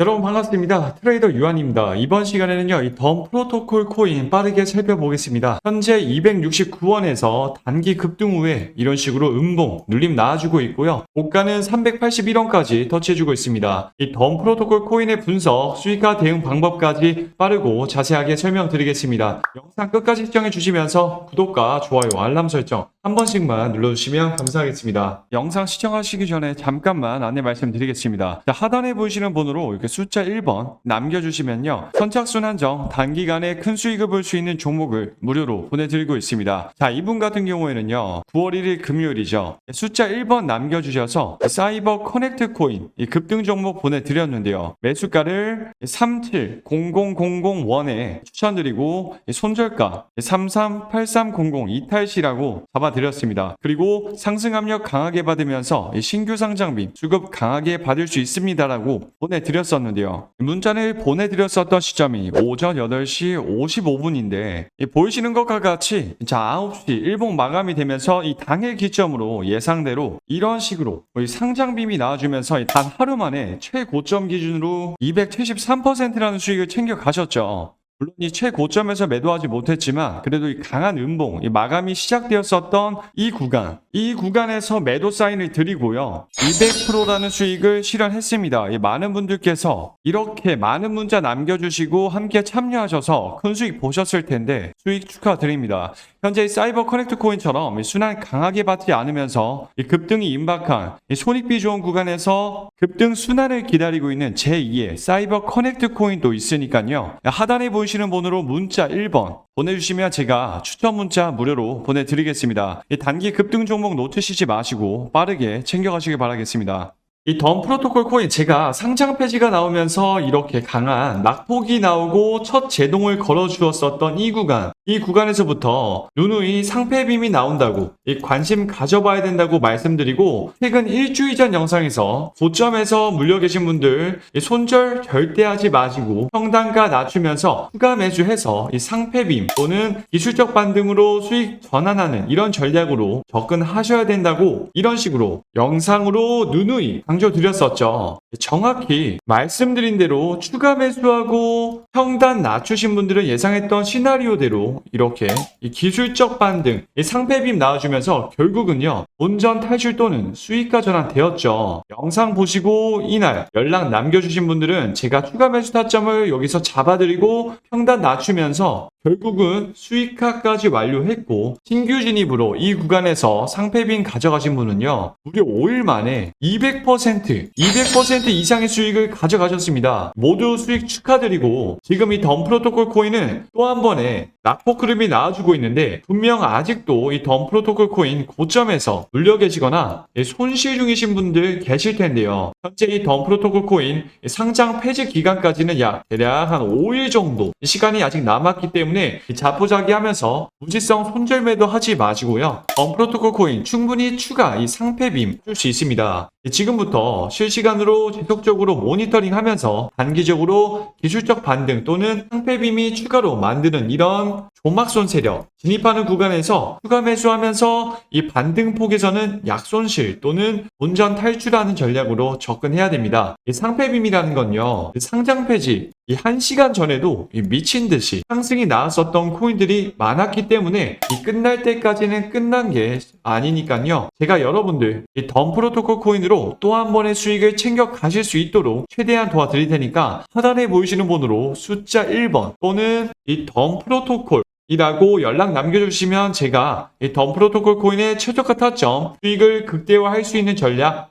여러분 반갑습니다. 트레이더 유한입니다. 이번 시간에는요, 이 덤 프로토콜 코인 빠르게 살펴보겠습니다. 현재 269원에서 단기 급등 후에 이런 식으로 음봉, 눌림 나와주고 있고요. 고가는 381원까지 터치해주고 있습니다. 이 덤 프로토콜 코인의 분석, 수익화 대응 방법까지 빠르고 자세하게 설명드리겠습니다. 영상 끝까지 시청해주시면서 구독과 좋아요, 알람 설정 한 번씩만 눌러주시면 감사하겠습니다. 영상 시청하시기 전에 잠깐만 안내 말씀드리겠습니다. 자, 하단에 보이시는 번호로 이렇게 숫자 1번 남겨주시면요. 선착순 한정 단기간에 큰 수익을 볼 수 있는 종목을 무료로 보내드리고 있습니다. 자, 이분 같은 경우에는요. 9월 1일 금요일이죠. 숫자 1번 남겨주셔서 사이버 커넥트 코인 이 급등 종목 보내드렸는데요. 매수가를 370001에 추천드리고 손절가 338300 이탈시라고 잡아드렸습니다. 그리고 상승 압력 강하게 받으면서 이 신규 상장비 수급 강하게 받을 수 있습니다라고 보내드렸었는데 요. 문자를 보내드렸었던 시점이 오전 8시 55분인데 보이시는 것과 같이 자 9시 일봉 마감이 되면서 이 당일 기점으로 예상대로 이런 식으로 이 상장빔이 나와주면서 단 하루 만에 최고점 기준으로 273%라는 수익을 챙겨 가셨죠. 물론 이 최고점에서 매도하지 못했지만 그래도 이 강한 음봉, 이 마감이 시작되었었던 이 구간, 이 구간에서 매도 사인을 드리고요. 200%라는 수익을 실현했습니다. 이 많은 분들께서 이렇게 많은 문자 남겨주시고 함께 참여하셔서 큰 수익 보셨을 텐데 수익 축하드립니다. 현재 이 사이버 커넥트 코인처럼 이 순환 강하게 받지 않으면서 이 급등이 임박한 이 손익비 좋은 구간에서 급등 순환을 기다리고 있는 제2의 사이버 커넥트 코인도 있으니까요. 하단에 보이시는 번호로 문자 1번 보내주시면 제가 추천 문자 무료로 보내드리겠습니다. 이 단기 급등 종목 놓치시지 마시고 빠르게 챙겨가시기 바라겠습니다. 이 덤 프로토콜 코인 제가 상장 폐지가 나오면서 이렇게 강한 낙폭이 나오고 첫 제동을 걸어 주었었던 이 구간 이 구간에서부터 누누이 상패빔이 나온다고 이 관심 가져봐야 된다고 말씀드리고 최근 일주일 전 영상에서 고점에서 물려 계신 분들 이 손절 절대 하지 마시고 평단가 낮추면서 추가 매수해서 이 상패빔 또는 기술적 반등으로 수익 전환하는 이런 전략으로 접근하셔야 된다고 이런 식으로 영상으로 누누이 강조 드렸었죠. 정확히 말씀드린 대로 추가 매수하고 평단 낮추신 분들은 예상했던 시나리오대로 이렇게 이 기술적 반등, 이 상패빔 나와주면서 결국은요 본전 탈출 또는 수익가 전환되었죠. 영상 보시고 이날 연락 남겨주신 분들은 제가 추가 매수 타점을 여기서 잡아드리고 평단 낮추면서 결국은 수익화까지 완료했고 신규 진입으로 이 구간에서 상패빈 가져가신 분은요 무려 5일 만에 200% 200% 이상의 수익을 가져가셨습니다. 모두 수익 축하드리고 지금 이 덤 프로토콜 코인은 또 한 번에 낙폭 흐름이 나와주고 있는데 분명 아직도 이 덤 프로토콜 코인 고점에서 물려 계시거나 손실 중이신 분들 계실 텐데요. 현재 이 덤 프로토콜 코인 상장 폐지 기간까지는 약 대략 한 5일 정도 시간이 아직 남았기 때문에 자포자기하면서 무지성 손절 매도 하지 마시고요. 덤 프로토콜 코인 충분히 추가 이 상패빔 줄 수 있습니다. 지금부터 실시간으로 지속적으로 모니터링하면서 단기적으로 기술적 반등 또는 상패빔이 추가로 만드는 이런 조막손 세력 진입하는 구간에서 추가 매수하면서 이 반등폭에서는 약손실 또는 본전 탈출하는 전략으로 접근해야 됩니다. 이 상패빔이라는 건요 그 상장 폐지 이한 시간 전에도 이 미친 듯이 상승이 나왔었던 코인들이 많았기 때문에 이 끝날 때까지는 끝난 게 아니니까요. 제가 여러분들 이 덤 프로토콜 코인으로 또 한 번의 수익을 챙겨 가실 수 있도록 최대한 도와드릴 테니까 하단에 보이시는 번호로 숫자 1번 또는 이 덤 프로토콜 이라고 연락 남겨주시면 제가 이 덤 프로토콜 코인의 최저가 타점 수익을 극대화할 수 있는 전략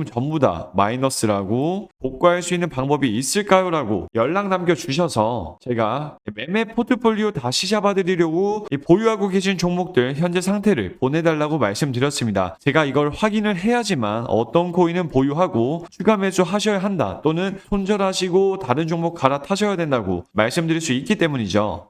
지금 전부 다 마이너스라고 복구할 수 있는 방법이 있을까요? 라고 연락 남겨주셔서 제가 매매 포트폴리오 다시 잡아드리려고 이 보유하고 계신 종목들 현재 상태를 보내달라고 말씀드렸습니다. 제가 이걸 확인을 해야지만 어떤 코인은 보유하고 추가 매수 하셔야 한다 또는 손절하시고 다른 종목 갈아타셔야 된다고 말씀드릴 수 있기 때문이죠.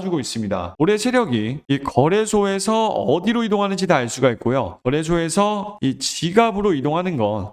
주고 있습니다. 올해 세력이 이 거래소에서 어디로 이동하는지 다 알 수가 있고요. 거래소에서 이 지갑으로 이동하는 건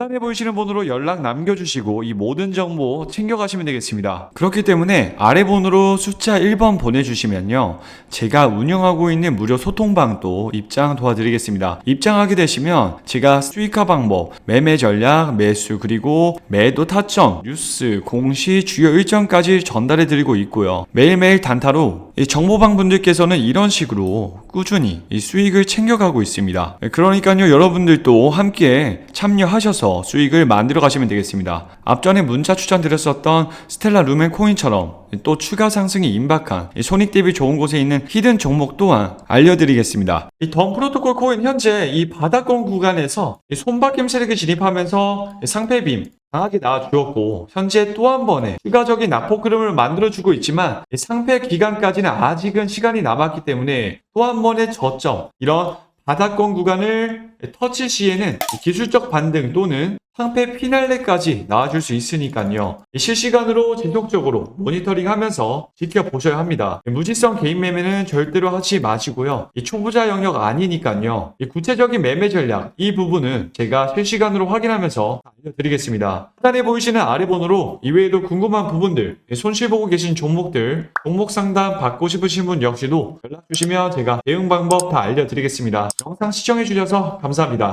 하단에 보이시는 번호로 연락 남겨주시고 이 모든 정보 챙겨가시면 되겠습니다. 그렇기 때문에 아래 번호로 숫자 1번 보내주시면요. 제가 운영하고 있는 무료 소통방도 입장 도와드리겠습니다. 입장하게 되시면 제가 수익화 방법, 매매 전략, 매수 그리고 매도 타점, 뉴스, 공시, 주요 일정까지 전달해 드리고 있고요. 매일매일 단타로 이 정보방 분들께서는 이런 식으로 꾸준히 이 수익을 챙겨가고 있습니다. 그러니까요, 여러분들도 함께 참여하셔서 수익을 만들어 가시면 되겠습니다. 앞전에 문자 추천드렸었던 스텔라 루멘 코인처럼 또 추가 상승이 임박한 이 손익 대비 좋은 곳에 있는 히든 종목 또한 알려드리겠습니다. 이 덤 프로토콜 코인 현재 이 바닥권 구간에서 이 손바뀜 세력이 진입하면서 이 상패빔 강하게 나와주었고 현재 또 한 번의 추가적인 낙폭 흐름을 만들어주고 있지만 이 상패 기간까지는 아직은 시간이 남았기 때문에 또 한 번의 저점 이런 바닥권 구간을 터치 시에는 이 기술적 반등 또는 상패 피날레까지 나와줄 수 있으니까요. 이 실시간으로 지속적으로 모니터링 하면서 지켜보셔야 합니다. 이 무지성 개인 매매는 절대로 하지 마시고요. 이 초보자 영역 아니니까요. 이 구체적인 매매 전략 이 부분은 제가 실시간으로 확인하면서 알려드리겠습니다. 하단에 보이시는 아래 번호로 이외에도 궁금한 부분들, 이 손실 보고 계신 종목들, 종목 상담 받고 싶으신 분 역시도 연락 주시면 제가 대응 방법 다 알려드리겠습니다. 영상 시청해 주셔서 감사합니다.